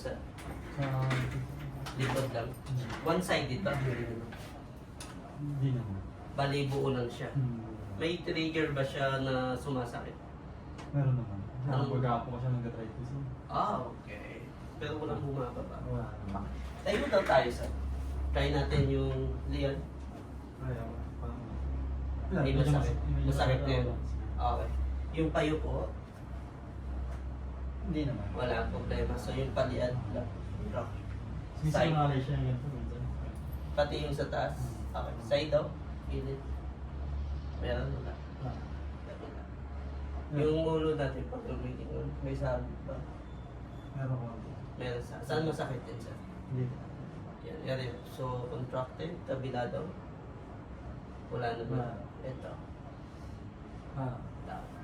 sa likod lang. One side dito. Hindi naman. Bali, buo lang siya. Hmm. May trigger ba siya na sumasakit? Meron naman. Sa Anong- pag-aapo ko siya nag-arthritis. eh. Ah, okay. Pero walang bumababa. Wala naman. Tayo daw tayo sa. Try natin yung Leon. Parang... Hindi masakit. Masakit na yun. Okay. Yung payo po, Hindi naman. wala problema. So yung paliad lang. Rock. Side. nangalay siya ganito. minsan. Pati yung sa taas. Okay. Side daw. Gilid. Meron wala. Ah. Yung ulo natin pag umiingon, may sabit ba? Meron ko. Meron sa. Saan masakit din sir? Hindi. Yan, yan. So, contracted, kabila daw. Wala naman. Wala. Ito. Ah.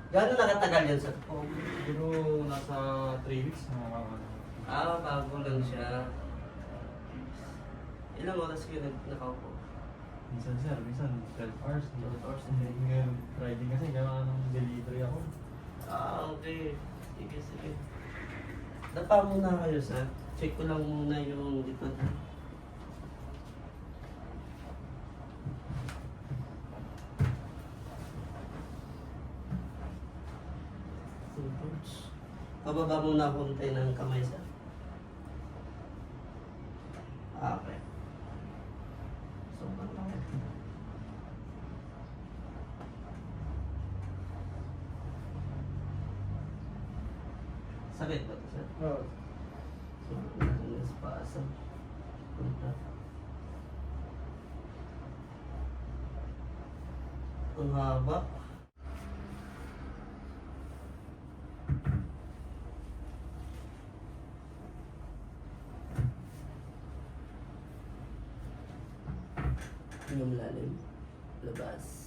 Gano'n nakatagal yan sir? Oh, siguro nasa 3 weeks na Ah, bago lang siya. Ilang oras kayo nag- nakaupo? Minsan sir, minsan 12 hours. 12 hours. Ngayon, Friday kasi gawa ng delivery ako. Ah, okay. Sige, sige. Dapa muna kayo sir. Check ko lang muna yung likod. Pababa muna konti ng kamay. Ah, okay. So, Sakit ba ito sir? Oo. So, yung spasm. Punta. Ang haba. Yung lalim. Labas.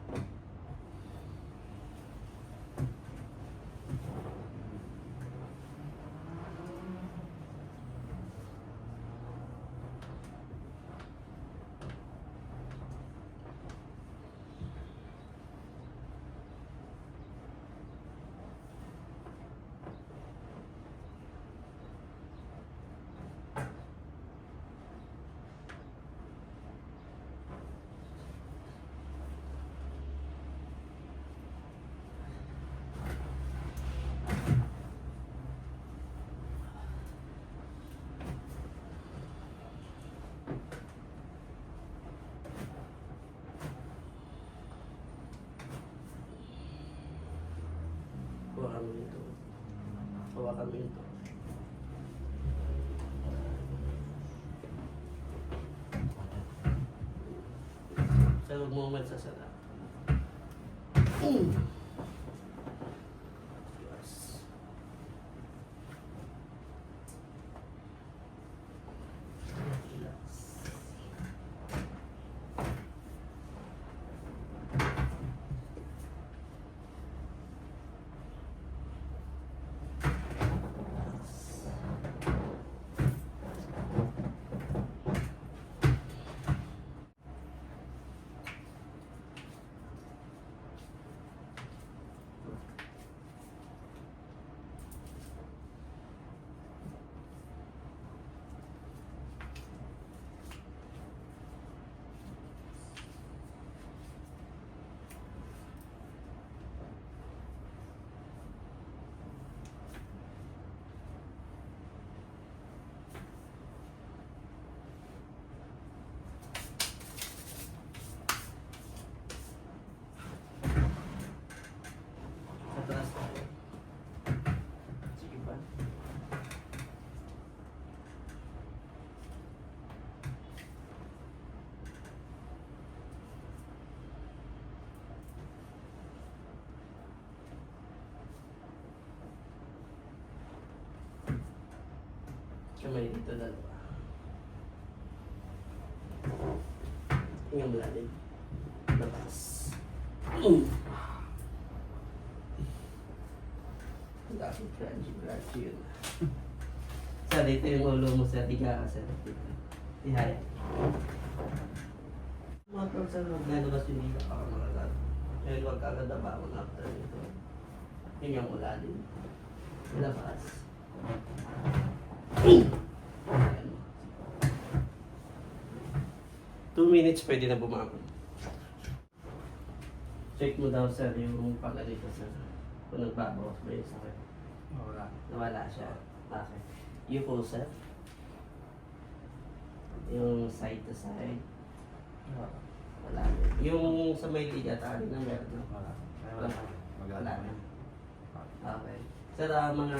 Hawakan mo ito. Hawakan mo ito. Sa moment sa sana. Mm. Kamay dito dalawa. Hinga malalim. Labas. Mm. Dami crunchy, crunchy yun. Sa dito yung ulo mo sa tiga ka sa dito. Ihaya. Mga tol sa loob na labas yung hila ka mga lalo. Kaya huwag ka agad na bangon after nito. Hinga mo lalim. Labas. Ayan mo. Two minutes pwede na bumangon. Check mo daw sir yung pala dito sir. Kung nagbabawas ba yung sakit. Wala. Nawala siya. Okay. You po sir. Yung side to side. Wala. Wala. Yung sa may liga tali na meron na. Wala. Wala. wala. Okay. Sir, ah, mga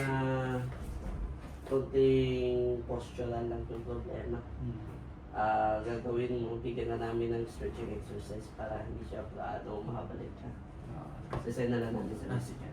kunting postural lang yung problema. Hmm. Ah, gagawin mo, bigyan na namin ng stretching exercise para hindi siya gaano mahabalik ka. Ah, Sasend na lang namin sa Ah, sige.